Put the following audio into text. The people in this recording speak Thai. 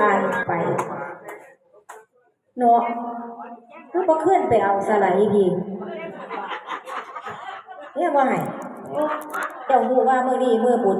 ซานไปเนาะคือพอขึ้นไปเอาสไลด์ดีเนี่ยว่าไงเจ้าหูว่าเมื่อนี้เมื่อบุญ